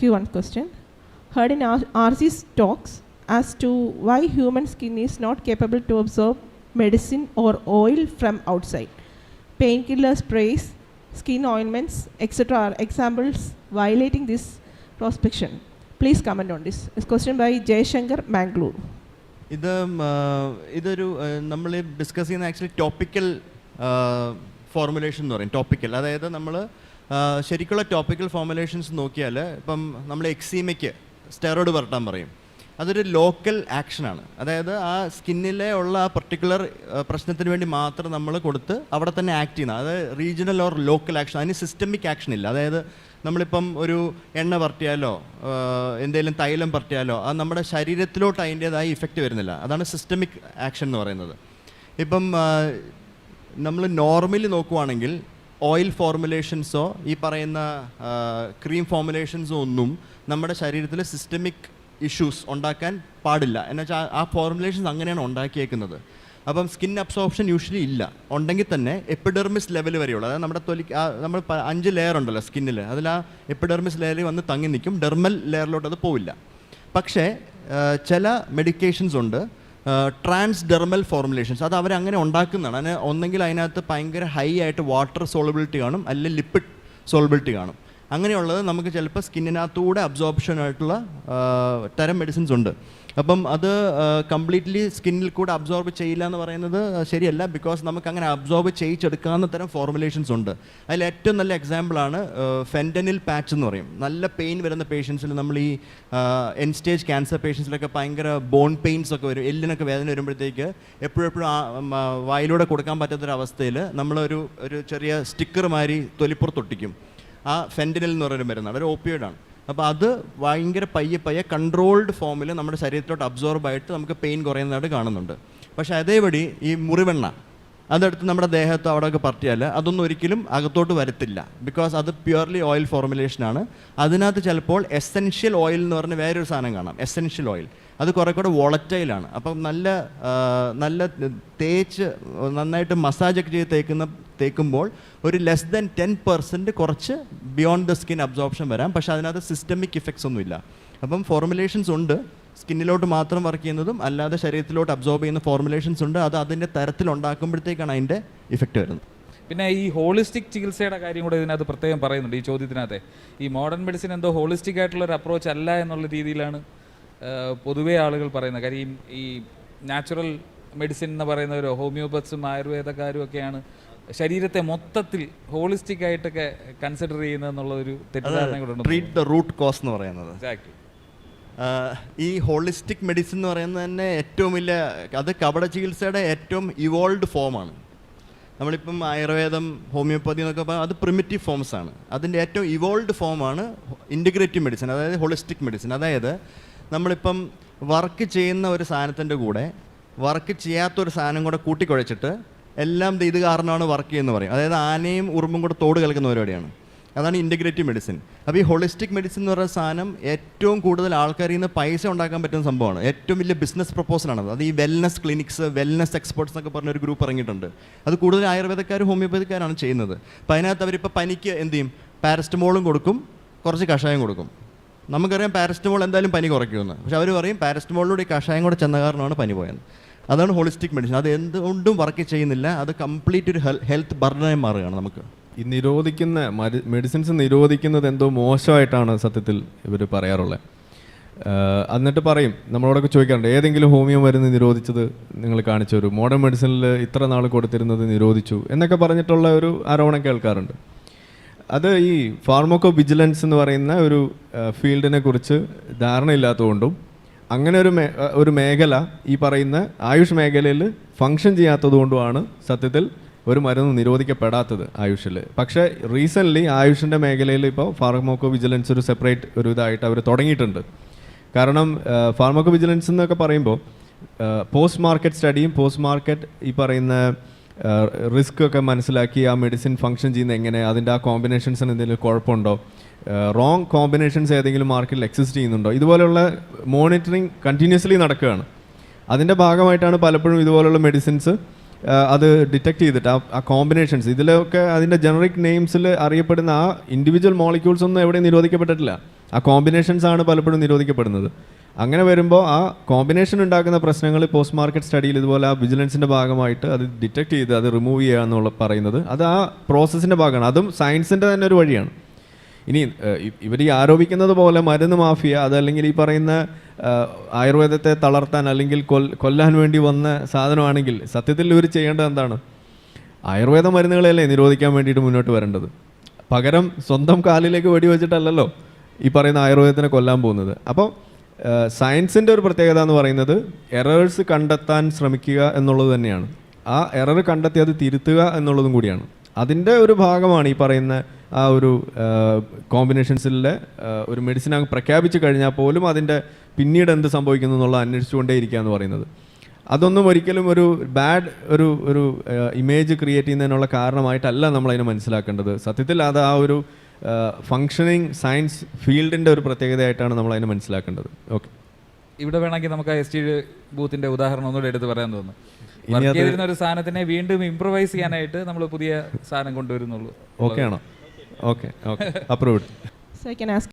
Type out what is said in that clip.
Q1 question. Heard in RC's talks as to why human skin is not capable to absorb medicine or oil from outside. Painkiller sprays, skin ointments, etc. are examples violating this prospection. Please comment on this. This question by Jayashankar, Mangalore. ഇത് ഇതൊരു നമ്മൾ discuss ചെയ്യുന്ന actually topical formulation എന്ന് പറയും topical അതായത് നമ്മൾ ശരിക്കുള്ള topical formulations നോക്കിയാൽ ഇപ്പം നമ്മൾ എക്സീമയ്ക്ക് സ്റ്റെറോയിഡ് പുരട്ടാൻ പറയും. അതൊരു ലോക്കൽ ആക്ഷനാണ് അതായത് ആ സ്കിന്നിലെ ഉള്ള ആ പർട്ടിക്കുലർ പ്രശ്നത്തിന് വേണ്ടി മാത്രം നമ്മൾ കൊടുത്ത് അവിടെ തന്നെ ആക്ട് ചെയ്യുന്ന അതായത് റീജിയണൽ ഓർ ലോക്കൽ ആക്ഷൻ അതിന് സിസ്റ്റമിക് ആക്ഷൻ ഇല്ല. അതായത് നമ്മളിപ്പം ഒരു എണ്ണ പറ്റിയാലോ എന്തെങ്കിലും തൈലം പറ്റിയാലോ അത് നമ്മുടെ ശരീരത്തിലോട്ട് അതിന്റേതായ ഇഫക്റ്റ് വരുന്നില്ല. അതാണ് സിസ്റ്റമിക് ആക്ഷൻ എന്ന് പറയുന്നത്. ഇപ്പം നമ്മൾ നോർമലി നോക്കുവാണെങ്കിൽ ഓയിൽ ഫോർമുലേഷൻസോ ഈ പറയുന്ന ക്രീം ഫോർമുലേഷൻസോ ഒന്നും നമ്മുടെ ശരീരത്തിൽ സിസ്റ്റമിക് ഇഷ്യൂസ് ഉണ്ടാക്കാൻ പാടില്ല. എന്നുവെച്ചാൽ ആ ഫോർമുലേഷൻസ് അങ്ങനെയാണ് ഉണ്ടാക്കിയേക്കുന്നത്. അപ്പം സ്കിൻ അബ്സോർപ്ഷൻ യൂഷ്വലി ഇല്ല. ഉണ്ടെങ്കിൽ തന്നെ എപ്പിഡെർമിസ് ലെവൽ വരെയുള്ളൂ. അതായത് നമ്മുടെ തൊലി നമ്മൾ അഞ്ച് ലെയർ ഉണ്ടല്ലോ സ്കിന്നിൽ അതിൽ ആ എപ്പിഡെർമിസ് ലെയറിൽ വന്ന് തങ്ങി നിൽക്കും. ഡെർമൽ ലെയറിലോട്ട് അത് പോവില്ല. പക്ഷേ ചില മെഡിക്കേഷൻസ് ഉണ്ട്. ട്രാൻസ് ഡെർമൽ ഫോർമുലേഷൻസ് അത് അവരങ്ങനെ ഉണ്ടാക്കുന്നതാണ്. അതിന് ഒന്നെങ്കിൽ അതിനകത്ത് ഭയങ്കര ഹൈ ആയിട്ട് വാട്ടർ സോളബിലിറ്റി കാണും അല്ലെങ്കിൽ ലിപ്പിഡ് സോളബിലിറ്റി കാണും. അങ്ങനെയുള്ളത് നമുക്ക് ചിലപ്പോൾ സ്കിന്നിനകത്തൂടെ ആ, തരം മെഡിസിൻസ് ഉണ്ട്. അപ്പം അത് കംപ്ലീറ്റ്ലി സ്കിന്നിൽ കൂടെ അബ്സോർബ് ചെയ്യില്ല എന്ന് പറയുന്നത് ശരിയല്ല. ബിക്കോസ് നമുക്ക് അങ്ങനെ അബ്സോർബ് ചെയ്യിച്ചെടുക്കാവുന്ന തരം ഫോർമുലേഷൻസ് ഉണ്ട്. അതിൽ ഏറ്റവും നല്ല എക്സാമ്പിളാണ് ഫെൻഡനിൽ പാച്ച് എന്ന് പറയും. നല്ല പെയിൻ വരുന്ന പേഷ്യൻസിൽ നമ്മൾ ഈ എൻ സ്റ്റേജ് ക്യാൻസർ പേഷ്യൻസിലൊക്കെ ഭയങ്കര ബോൺ പെയിൻസ് ഒക്കെ വരും. എല്ലിനൊക്കെ വേദന വരുമ്പോഴത്തേക്ക് എപ്പോഴെപ്പോഴും വായിലൂടെ കൊടുക്കാൻ പറ്റാത്തൊരവസ്ഥയിൽ നമ്മളൊരു ഒരു ചെറിയ സ്റ്റിക്കർ മാതിരി തൊലിപ്പുറത്തൊട്ടിക്കും. ആ ഫെൻഡനിൽ എന്ന് പറയുന്ന മരുന്നാണ്. ഒരു ഓപ്പിയോയിഡാണ് അപ്പോൾ അത് ഭയങ്കര പയ്യെ പയ്യെ കൺട്രോൾഡ് ഫോമിൽ നമ്മുടെ ശരീരത്തിലോട്ട് അബ്സോർബ് ആയിട്ട് നമുക്ക് പെയിൻ കുറയുന്നതായിട്ട് കാണുന്നുണ്ട്. പക്ഷേ അതേപടി ഈ മുറിവെണ്ണ അതെടുത്ത് നമ്മുടെ ദേഹത്ത് അവിടെയൊക്കെ പറ്റിയാൽ അതൊന്നും ഒരിക്കലും അകത്തോട്ട് വരത്തില്ല. ബിക്കോസ് അത് പ്യുവർലി ഓയിൽ ഫോർമുലേഷനാണ് അതിനകത്ത് ചിലപ്പോൾ എസെൻഷ്യൽ ഓയിൽ എന്ന് പറഞ്ഞ വേറൊരു സാധനം കാണാം. എസെൻഷ്യൽ ഓയിൽ അത് കുറേ കൂടെ വോളറ്റൈലാണ് അപ്പം നല്ല നല്ല തേച്ച് നന്നായിട്ട് മസാജൊക്കെ ചെയ്ത് തേക്കുന്ന തേക്കുമ്പോൾ ഒരു ലെസ് ദൻ ടെൻ പെർസെന്റ് കുറച്ച് ബിയോണ്ട് ദ സ്കിൻ അബ്സോർപ്ഷൻ വരാം. പക്ഷേ അതിനകത്ത് സിസ്റ്റമിക് ഇഫക്ട്സ് ഒന്നുമില്ല. അപ്പം ഫോർമുലേഷൻസ് ഉണ്ട്. സ്കിന്നിലോട്ട് മാത്രം വർക്ക് ചെയ്യുന്നതും അല്ലാതെ ശരീരത്തിലോട്ട് അബ്സോർബ് ചെയ്യുന്ന ഫോർമുലേഷൻസ് ഉണ്ട്. അത് അതിന്റെ തരത്തിൽ ഉണ്ടാക്കുമ്പോഴത്തേക്കാണ് അതിന്റെ ഇഫക്റ്റ് വരുന്നത്. പിന്നെ ഈ ഹോളിസ്റ്റിക് ചികിത്സയുടെ കാര്യം കൂടെ ഇതിനകത്ത് പ്രത്യേകം പറയുന്നുണ്ട് ഈ ചോദ്യത്തിനകത്ത്. ഈ മോഡേൺ മെഡിസിൻ എന്തോ ഹോളിസ്റ്റിക് ആയിട്ടുള്ള ഒരു അപ്രോച്ച് അല്ല എന്നുള്ള രീതിയിലാണ് പൊതുവേ ആളുകൾ പറയുന്നത്. കാര്യം ഈ നാച്ചുറൽ മെഡിസിൻ എന്ന് പറയുന്നവരോ ഹോമിയോപത്സും ആയുർവേദക്കാരും ഒക്കെയാണ് ശരീരത്തെ മൊത്തത്തിൽ ഹോളിസ്റ്റിക് ആയിട്ടൊക്കെ കൺസിഡർ ചെയ്യുന്ന ഒരു തെറ്റിദ്ധാരണ കൂടെ ഉണ്ട് ട്രീറ്റ് ദ റൂട്ട് കോസ് എന്ന് പറയുന്നത്. ഈ ഹോളിസ്റ്റിക് മെഡിസിൻ എന്ന് പറയുന്നത് തന്നെ ഏറ്റവും വലിയ അത് കപട ചികിത്സയുടെ ഏറ്റവും ഇവോൾവ് ഫോമാണ് നമ്മളിപ്പം ആയുർവേദം ഹോമിയോപ്പതി എന്നൊക്കെ പറഞ്ഞാൽ അത് പ്രിമിറ്റീവ് ഫോംസ് ആണ്. അതിന്റെ ഏറ്റവും ഇവോൾവ് ഫോമാണ് ഇന്റഗ്രേറ്റീവ് മെഡിസിൻ അതായത് ഹോളിസ്റ്റിക് മെഡിസിൻ അതായത് നമ്മളിപ്പം വർക്ക് ചെയ്യുന്ന ഒരു സാധനത്തിന്റെ കൂടെ വർക്ക് ചെയ്യാത്തൊരു സാധനം കൂടെ കൂട്ടിക്കുഴച്ചിട്ട് എല്ലാം ഇത് കാരണമാണ് വർക്ക് ചെയ്യുന്നത് പറയും. അതായത് ആനയും ഉറുമ്പും കൂടെ തോട് കലക്കുന്ന പരിപാടിയാണ്. അതാണ് ഇന്റഗ്രേറ്റീവ് മെഡിസിൻ അപ്പോൾ ഈ ഹോളിസ്റ്റിക് മെഡിസിൻ എന്ന് പറയുന്ന സാധനം ഏറ്റവും കൂടുതൽ ആൾക്കാരിൽ നിന്ന് പൈസ ഉണ്ടാക്കാൻ പറ്റുന്ന സംഭവമാണ്. ഏറ്റവും വലിയ ബിസിനസ് പ്രൊപ്പോസലാണ് അത്. ഈ വെൽനസ് ക്ലിനിക്സ് വെൽനസ് എക്സ്പേർട്സ് എന്നൊക്കെ പറഞ്ഞ ഒരു ഗ്രൂപ്പ് ഇറങ്ങിയിട്ടുണ്ട്. അത് കൂടുതൽ ആയുർവേദക്കാരും ഹോമിയോപ്പതിക്കാരാണ് ചെയ്യുന്നത്. അപ്പോൾ അതിനകത്ത് അവരിപ്പോൾ പനിക്ക് എന്ത് ചെയ്യും? പാരസ്റ്റമോളും കൊടുക്കും കുറച്ച് കഷായം കൊടുക്കും. നമുക്കറിയാം പാരസ്റ്റമോൾ എന്തായാലും പനി കുറയ്ക്കുമെന്ന്. പക്ഷെ അവർ പറയും പാരസ്റ്റമോളിലൂടെ കഷായം കൂടെ ചെന്ന കാരണമാണ് പനി പോയത് അതാണ് ഹോളിസ്റ്റിക് മെഡിസിൻ അത് എന്തുകൊണ്ടും വർക്ക് ചെയ്യുന്നില്ല അത് കംപ്ലീറ്റ് ഒരു ഹെൽത്ത് ബർഡനായി മാറുകയാണ് നമുക്ക്. ഈ നിരോധിക്കുന്ന മെഡിസിൻസ് നിരോധിക്കുന്നത് എന്തോ മോശമായിട്ടാണ് സത്യത്തിൽ ഇവർ പറയാറുള്ളത് എന്നിട്ട് പറയും നമ്മളോടൊക്കെ ചോദിക്കാറുണ്ട് ഏതെങ്കിലും ഹോമിയോ മരുന്ന് നിരോധിച്ചത് നിങ്ങൾ കാണിച്ചു ഒരു മോഡേൺ മെഡിസിനിൽ ഇത്ര നാൾ കൊടുത്തിരുന്നത് നിരോധിച്ചു എന്നൊക്കെ പറഞ്ഞിട്ടുള്ള ഒരു ആരോപണം കേൾക്കാറുണ്ട്. അത് ഈ ഫാർമോക്കോ വിജിലൻസ് എന്ന് പറയുന്ന ഒരു ഫീൽഡിനെ കുറിച്ച് ധാരണയില്ലാത്തതുകൊണ്ടും അങ്ങനെ ഒരു ഒരു മേഖല ഈ പറയുന്ന ആയുഷ് മേഖലയിൽ ഫങ്ഷൻ ചെയ്യാത്തതുകൊണ്ടുമാണ് സത്യത്തിൽ ഒരു മരുന്ന് നിരോധിക്കപ്പെടാത്തത് ആയുഷിൽ. പക്ഷേ റീസെന്റ്ലി ആയുഷിന്റെ മേഖലയിൽ ഇപ്പോൾ ഫാർമോക്കോ വിജിലൻസ് ഒരു സെപ്പറേറ്റ് ഒരു ഇതായിട്ട് അവർ തുടങ്ങിയിട്ടുണ്ട്. കാരണം ഫാർമോക്കോ വിജിലൻസ് എന്നൊക്കെ പറയുമ്പോൾ പോസ്റ്റ് മാർക്കറ്റ് സ്റ്റഡിയും പോസ്റ്റ് മാർക്കറ്റ് ഈ പറയുന്ന റിസ്ക് ഒക്കെ മനസ്സിലാക്കി ആ മെഡിസിൻ ഫങ്ഷൻ ചെയ്യുന്ന എങ്ങനെ അതിന്റെ ആ കോമ്പിനേഷൻസിന് എന്തെങ്കിലും കുഴപ്പമുണ്ടോ? റോങ് കോമ്പിനേഷൻസ് ഏതെങ്കിലും മാർക്കറ്റിൽ എക്സിസ്റ്റ് ചെയ്യുന്നുണ്ടോ? ഇതുപോലെയുള്ള മോണിറ്ററിങ് കണ്ടിന്യൂസ്ലി നടക്കുകയാണ്. അതിന്റെ ഭാഗമായിട്ടാണ് പലപ്പോഴും ഇതുപോലുള്ള മെഡിസിൻസ് അത് ഡിറ്റക്ട് ചെയ്തിട്ട് ആ കോമ്പിനേഷൻസ് ഇതിലൊക്കെ അതിന്റെ ജനറിക് നെയിംസിൽ അറിയപ്പെടുന്ന ആ ഇൻഡിവിജ്വൽ മോളിക്യൂൾസ് ഒന്നും എവിടെയും നിരോധിക്കപ്പെട്ടിട്ടില്ല. ആ കോമ്പിനേഷൻസ് ആണ് പലപ്പോഴും നിരോധിക്കപ്പെടുന്നത്. അങ്ങനെ വരുമ്പോൾ ആ കോമ്പിനേഷൻ ഉണ്ടാക്കുന്ന പ്രശ്നങ്ങൾ പോസ്റ്റ് മാർക്കറ്റ് സ്റ്റഡിയിൽ ഇതുപോലെ ആ വിജിലൻസിന്റെ ഭാഗമായിട്ട് അത് ഡിറ്റക്ട് ചെയ്ത് അത് റിമൂവ് ചെയ്യുക എന്നുള്ള പറയുന്നത് അത് ആ പ്രോസസ്സിന്റെ ഭാഗമാണ്. അതും സയൻസിന്റെ തന്നെ ഒരു വഴിയാണ്. ഇനി ഇവർ ഈ ആരോപിക്കുന്നത് പോലെ മരുന്ന് മാഫിയ അതല്ലെങ്കിൽ ഈ പറയുന്ന ആയുർവേദത്തെ തളർത്താൻ അല്ലെങ്കിൽ കൊൽ കൊല്ലാൻ വേണ്ടി വന്ന സാധനമാണെങ്കിൽ സത്യത്തിൽ ഇവർ ചെയ്യേണ്ടത് എന്താണ്? ആയുർവേദ മരുന്നുകളെയല്ലേ നിരോധിക്കാൻ വേണ്ടിയിട്ട് മുന്നോട്ട് വരേണ്ടത്? പകരം സ്വന്തം കാലിലേക്ക് വെടിവെച്ചിട്ടല്ലല്ലോ ഈ പറയുന്ന ആയുർവേദത്തിനെ കൊല്ലാൻ പോകുന്നത്. അപ്പോൾ സയൻസിന്റെ ഒരു പ്രത്യേകത എന്ന് പറയുന്നത് എറേഴ്സ് കണ്ടെത്താൻ ശ്രമിക്കുക എന്നുള്ളത് തന്നെയാണ്. ആ എറർ കണ്ടെത്തി അത് തിരുത്തുക എന്നുള്ളതും കൂടിയാണ്. അതിന്റെ ഒരു ഭാഗമാണ് ഈ പറയുന്ന ആ ഒരു കോമ്പിനേഷൻസിലെ ഒരു മെഡിസിൻ അങ്ങ് പ്രഖ്യാപിച്ചു കഴിഞ്ഞാൽ പോലും അതിന്റെ പിന്നീട് എന്ത് സംഭവിക്കുന്നു എന്നുള്ള അന്വേഷിച്ചുകൊണ്ടേ ഇരിക്കുക എന്ന് പറയുന്നത്. അതൊന്നും ഒരിക്കലും ഒരു ബാഡ് ഒരു ഒരു ഇമേജ് ക്രിയേറ്റ് ചെയ്യുന്നതിനുള്ള കാരണമായിട്ടല്ല നമ്മളതിനെ മനസ്സിലാക്കേണ്ടത്. സത്യത്തിൽ അത് ആ ഒരു ഫങ്ഷനിങ് സയൻസ് ഫീൽഡിന്റെ ഒരു പ്രത്യേകതയായിട്ടാണ് നമ്മളതിനെ മനസ്സിലാക്കേണ്ടത്. ഓക്കെ ഇവിടെ വേണമെങ്കിൽ നമുക്ക് എസ് ടി ബൂത്തിന്റെ ഉദാഹരണം ഒന്നുകൂടെ എടുത്ത് പറയാൻ തോന്നുന്നു. ഇനി വർക്ക് ചെയ്തിരുന്ന ഒരു സാധനത്തിനെ വീണ്ടും ഇംപ്രവൈസ് ചെയ്യാനായിട്ട് നമ്മൾ പുതിയ സാധനം കൊണ്ടുവരുന്നുള്ളൂ. ഓക്കെ ആണോ? Okay okay approved so I can ask